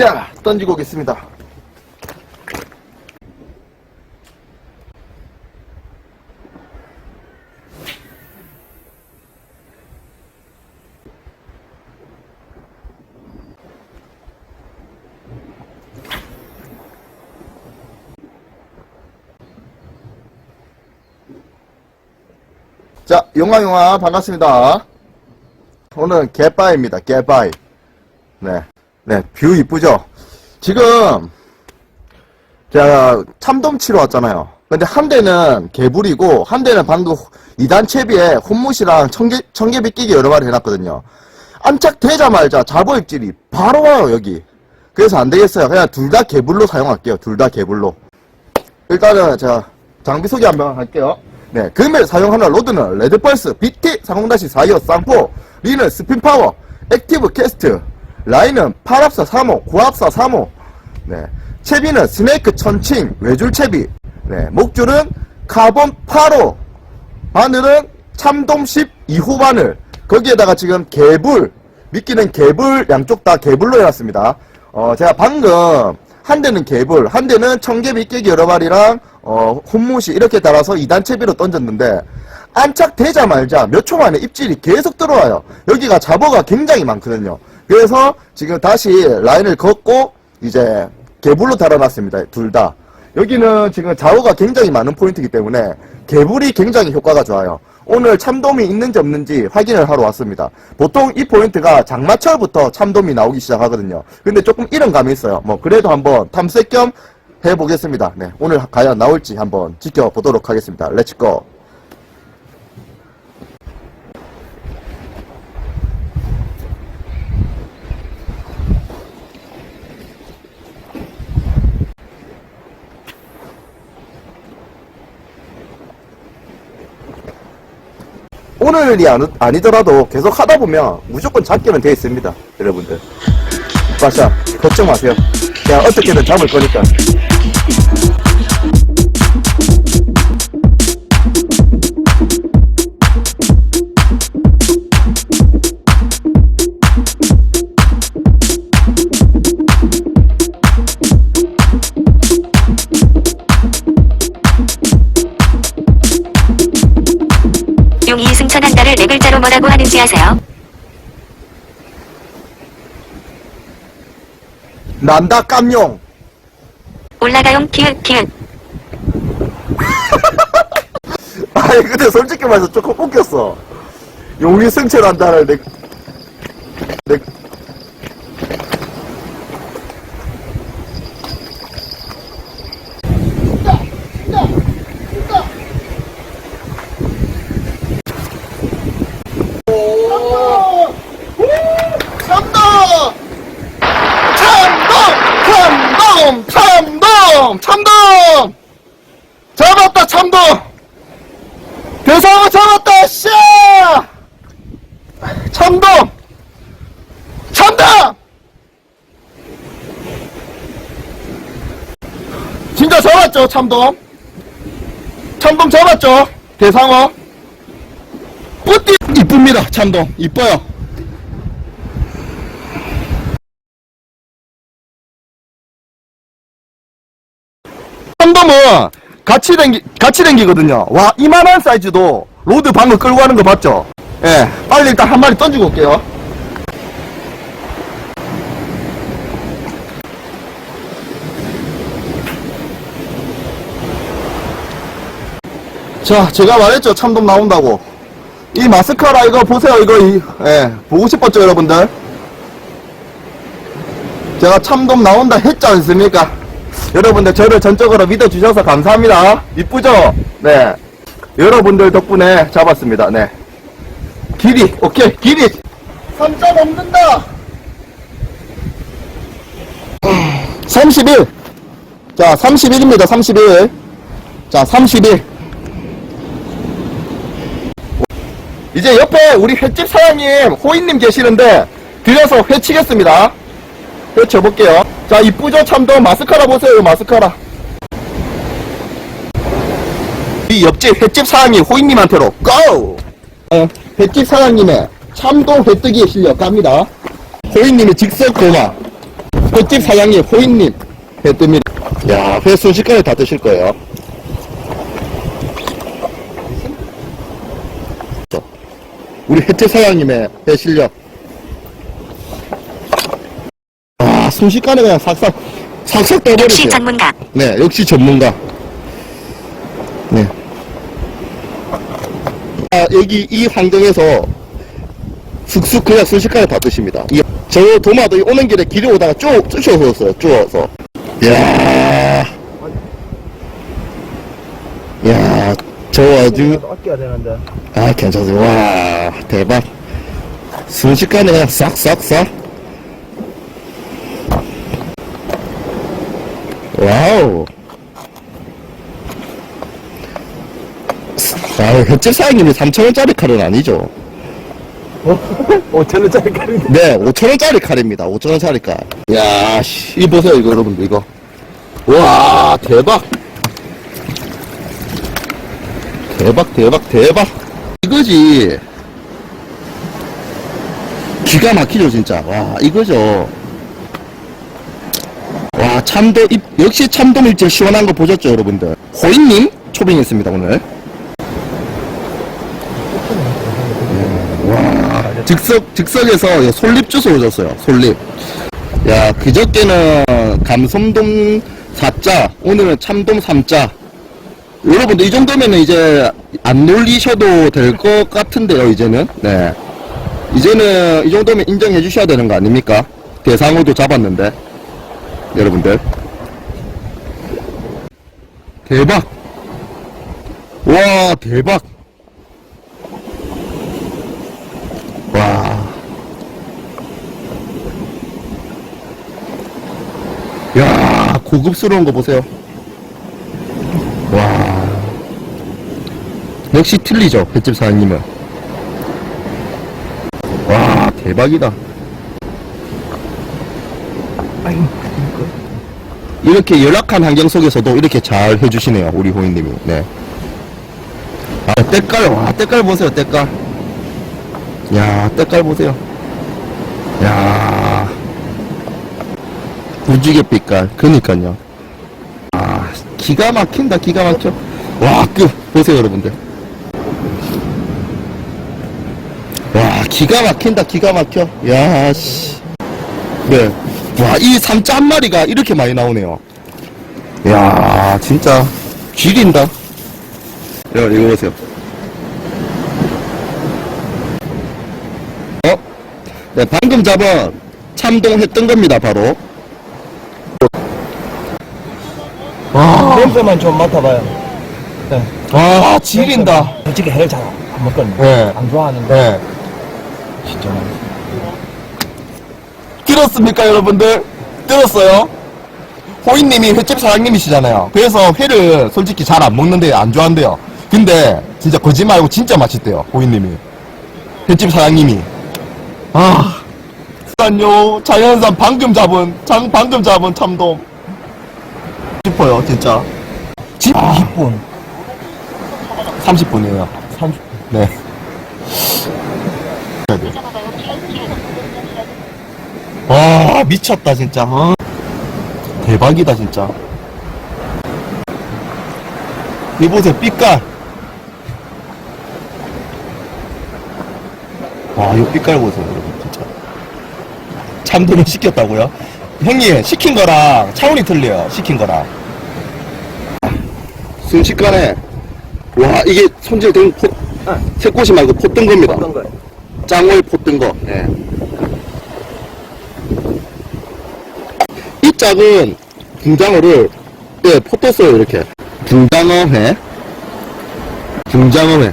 자, 던지고 오겠습니다. 자, 용화용화 반갑습니다. 오늘은 개바입니다. 개바이. 네. 네, 뷰 이쁘죠? 지금, 제가 참돔 치러 왔잖아요. 근데 한 대는 개불이고, 한 대는 방금 2단 채비에 혼무시랑 청개, 청개비 끼기 여러 마리 해놨거든요. 안착되자마자 잡어 입질이 바로 와요, 여기. 그래서 안 되겠어요. 그냥 둘 다 개불로 사용할게요. 둘 다 개불로. 일단은 제가 장비 소개 한번 할게요. 네, 금일 사용하는 로드는 레드펄스 BT30-42호 쌍포, 리는 스핀파워, 액티브 캐스트, 라인은 8합사 3호, 9합사 3호, 네, 채비는 스네이크 천칭, 외줄 채비, 네, 목줄은 카본 8호, 바늘은 참돔 12호 바늘, 거기에다가 지금 개불, 미끼는 개불, 양쪽 다 개불로 해놨습니다. 어, 제가 방금 한 대는 개불, 한 대는 청개비 끼기 여러 마리랑 어, 혼무시 이렇게 달아서 2단 채비로 던졌는데 안착되자마자 몇 초 만에 입질이 계속 들어와요. 여기가 잡어가 굉장히 많거든요. 그래서 지금 다시 라인을 걷고 이제 개불로 달아놨습니다. 둘 다. 여기는 지금 좌우가 굉장히 많은 포인트이기 때문에 개불이 굉장히 효과가 좋아요. 오늘 참돔이 있는지 없는지 확인을 하러 왔습니다. 보통 이 포인트가 장마철부터 참돔이 나오기 시작하거든요. 근데 조금 이런 감이 있어요. 뭐 그래도 한번 탐색 겸 해보겠습니다. 네, 오늘 과연 나올지 한번 지켜보도록 하겠습니다. 렛츠고! 오늘이 아니, 아니 더라도 계속 하다 보면 무조건 잡기는 돼 있습니다. 여러분들. 마샤, 걱정 마세요. 그냥 어떻게든 잡을 거니까. 승천한다를 네 글자로 뭐라고 하는지 아세요? 난다 깜용. 올라가용 키읔 키읔 아니 근데 솔직히 말해서 조금 웃겼어. 용이 승천한다를 내, 내 참돔! 참돔! 참돔! 참돔! 잡았다 참돔! 대상어 잡았다 씨! 참돔! 참돔! 진짜 잡았죠 참돔? 참돔 잡았죠? 대상어 뿌띠 이쁩니다 참돔 이뻐요 참돔은 같이 댕기, 같이 댕기거든요. 와, 이만한 사이즈도 로드 방금 끌고 가는 거 봤죠? 예, 빨리 일단 한 마리 던지고 올게요. 자, 제가 말했죠. 참돔 나온다고. 이 마스카라 이거 보세요. 이거, 이, 예, 보고 싶었죠, 여러분들? 제가 참돔 나온다 했지 않습니까? 여러분들 저를 전적으로 믿어주셔서 감사합니다. 이쁘죠? 네. 여러분들 덕분에 잡았습니다. 네. 길이, 오케이, 길이. 3점 없는다! 31. 자, 31입니다, 31. 자, 31. 이제 옆에 우리 횟집 사장님, 호인님 계시는데, 들여서 회치겠습니다. 펼쳐볼게요. 자, 이쁘죠? 참돔 마스카라 보세요, 마스카라. 이 옆집 횟집 사장님 호인님한테로 고! 어, 횟집 사장님의 참돔 회뜨기의 실력 갑니다. 호인님이 직접 고마. 횟집 사장님, 호인님, 회 뜹니다. 야, 회 순식간에 다 드실 거예요. 우리 횟집 사장님의 회 실력. 아, 순식간에 그냥 삭삭, 삭삭 역시 떠버리세요. 전문가. 네, 역시 전문가. 네. 아, 여기 이 환경에서 쑥쑥 그냥 순식간에 다 드십니다. 이, 저 도마도 이 오는 길에 길에 오다가 쭉 쑤셔서 쪼어서. 이야. 이야, 저 아주, 아껴야 되는데. 아, 괜찮아요. 와, 대박. 순식간에 그냥 싹싹싹. 와우. 아, 횟집 사장님이 3,000원짜리 칼은 아니죠. 5천원짜리 가는데. 네, 5,000원짜리 칼입니다. 5,000원짜리 칼. 야, 씨, 이 보세요, 이거 여러분들, 이거. 와, 대박. 대박, 대박, 대박. 이거지. 기가 막히죠, 진짜. 와, 이거죠. 와, 참돔, 입, 역시 참돔 일제 시원한 거 보셨죠, 여러분들? 호인님 초빙했습니다, 오늘. 와, 즉석, 즉석에서 솔잎 주스 오셨어요, 솔잎. 야, 그저께는 감솜돔 4자, 오늘은 참돔 3자. 여러분들, 이 정도면은 이제 안 놀리셔도 될 것 같은데요, 이제는. 네. 이제는 이 정도면 인정해 주셔야 되는 거 아닙니까? 대상어도 잡았는데. 여러분들. 대박! 와, 대박! 와. 야, 고급스러운 거 보세요. 와. 역시 틀리죠, 횟집 사장님은. 와, 대박이다. 이렇게 열악한 환경 속에서도 이렇게 잘 해주시네요, 우리 호인님이. 네. 아, 때깔, 와, 때깔 보세요, 때깔. 야, 때깔 보세요. 야, 무지개 빛깔. 그니까요. 아, 기가 막힌다, 기가 막혀. 와, 그, 보세요, 여러분들. 와, 기가 막힌다, 기가 막혀. 야, 씨. 네. 와, 이 삼자 한 마리가 이렇게 많이 나오네요. 야, 진짜, 쥐린다. 야, 이거 보세요. 어? 네, 방금 잡은 참동했던 겁니다, 바로. 와, 냄새만 좀 맡아봐요. 와, 지린다. 솔직히 해를 잘 안 먹거든요. 네. 안 좋아하는데. 네. 진짜 맛있어. 들었습니까, 여러분들? 들었어요? 호인님이 횟집 사장님이시잖아요. 그래서 회를 솔직히 잘 안 먹는데 안 좋아한대요. 근데 진짜 거짓말하고 진짜 맛있대요, 호인님이. 횟집 사장님이. 아, 잠깐요. 자연산 방금 잡은, 장 방금 잡은 참돔. 싶어요, 진짜. 집, 아, 20분. 30분이에요. 30분. 네. 와 미쳤다 진짜 어? 대박이다 진짜 이 보세요 빛깔 와이 빛깔 보세요 여러분 진짜 참돔을 시켰다고요? 형님 시킨 거랑 차원이 틀려요 시킨 거랑 순식간에 와 이게 손질된 포, 새꽃이 말고 포뜬 겁니다 어떤 거예요? 짱을 포뜬 거. 예. 이 짝은 붕장어를 예, 포 떴어요 이렇게. 붕장어회. 붕장어회.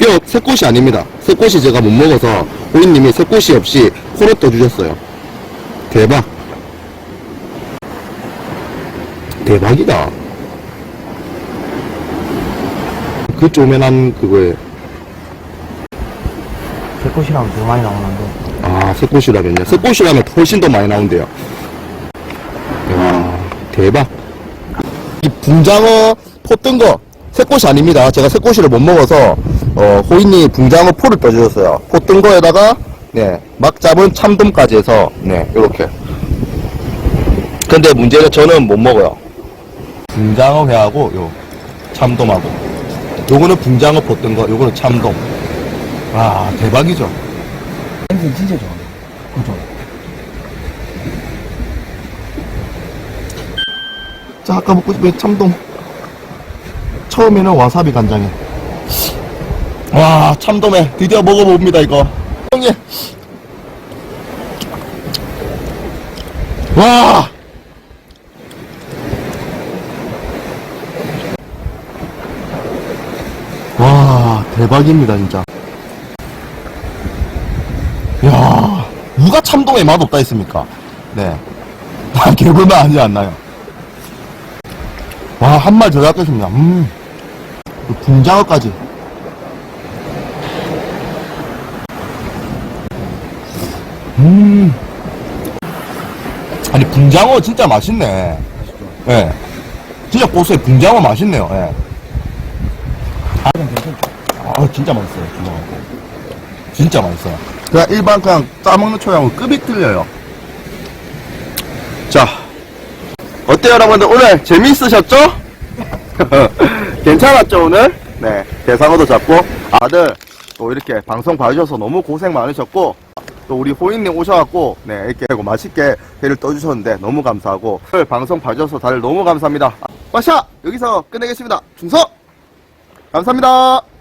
뼈 새꽃이 아닙니다. 새꽃이 제가 못 먹어서 호인님이 새꽃이 없이 코로 떠주셨어요. 대박. 대박이다. 그 쪼매난 그거에 새꽃이랑 더 많이 나오는데. 아, 새꽃이라면요. 새꽃이라면 훨씬 더 많이 나온대요. 와, 대박. 이 붕장어 포뜬 거, 새꽃이 아닙니다. 제가 새꽃이를 못 먹어서, 어, 호인이 붕장어 포를 떠주셨어요. 포뜬 거에다가, 네, 막 잡은 참돔까지 해서, 네, 요렇게. 근데 문제는 저는 못 먹어요. 붕장어 회하고 요 참돔하고 요거는 붕장어 볶은 거, 요거는 참돔. 아 대박이죠. 생선 진짜 좋아. 그죠? 자 아까 먹고 싶은 참돔. 처음에는 와사비 간장에. 와 참돔에 드디어 먹어봅니다 이거. 형님. 와. 와 대박입니다 진짜. 야 누가 참돔에 맛 없다 했습니까? 네. 아, 개불만 하지 않나요? 와, 한말더 잡겠습니다. 음. 그 붕장어까지. 음. 아니, 붕장어 진짜 맛있네. 예. 네. 진짜 고소해. 붕장어 맛있네요. 예. 괜찮죠? 아, 진짜 맛있어요. 붕장어. 진짜 맛있어요. 그냥 일반 그냥 싸먹는 초양은 급이 틀려요. 자. 어때요, 여러분들? 오늘 재미있으셨죠? 괜찮았죠, 오늘? 네. 대상어도 잡고, 아들, 또 이렇게 방송 봐주셔서 너무 고생 많으셨고, 또 우리 호인님 오셔갖고, 네, 이렇게 맛있게 회를 떠주셨는데 너무 감사하고, 오늘 방송 봐주셔서 다들 너무 감사합니다. 빠샤! 여기서 끝내겠습니다. 중서! 감사합니다.